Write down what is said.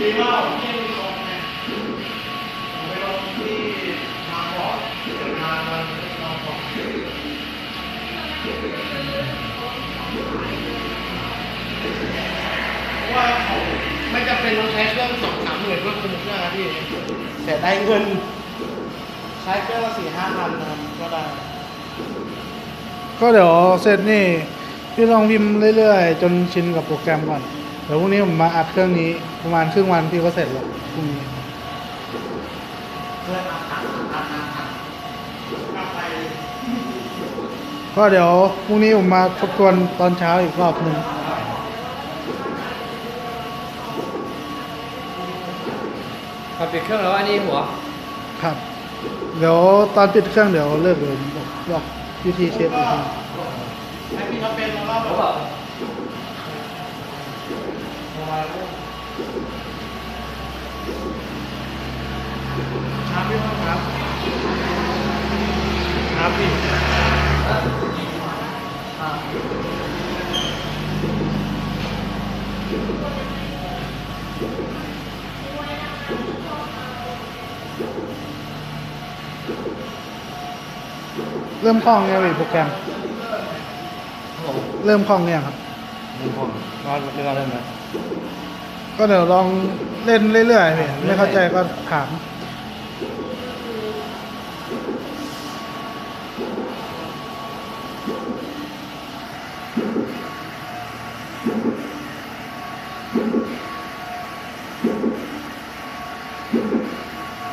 ดีว่าพี่มีคนไงผมไปลงที่ทางบอร์ดทางมันลองบอกเพราะว่าเขาไม่จำเป็นต้องใช้เครื่องสองสามหมื่นเพื่อคุมเครื่องนะพี่แต่ได้เงิน ใช้เครื่องละสี่ห้าพันนะก็ได้ ก็เดี๋ยวเสร็จนี่ พี่ลองพิมพ์เรื่อยๆ จนชินกับโปรแกรมก่อน เดี๋ยวพรุ่งนี้ผมมาอัดเครื่องนี้ประมาณครึ่งวันพี่ก็เสร็จแล้วพรุ่งนี้เพื่อนอัดอัดอัดอัดอัดกลับไปก็เดี๋ยวพรุ่งนี้ผมมาทบทวนตอนเช้าอีกรอบหนึ่งพอปิดเครื่องแล้วอันนี้หัว ครับ เดี๋ยวตอนปิดเครื่องเดี๋ยวเลิกเลยบอกบอกวิธีเช็ดอีกทีให้พี่เขาเป็นแล้ วก็แบบครับพี่พ่อครับ ครับพี่ครับเริ่มคล่องเนี่ยพี่โปรแกรม เริ่มคล่องเนี่ยครับ เริ่มคล่องก็เริ่มเริ่มแล้ว ก็เดี๋ยวลองเล่นเรื่อยๆเนี่ยไม่เข้าใจก็ถาม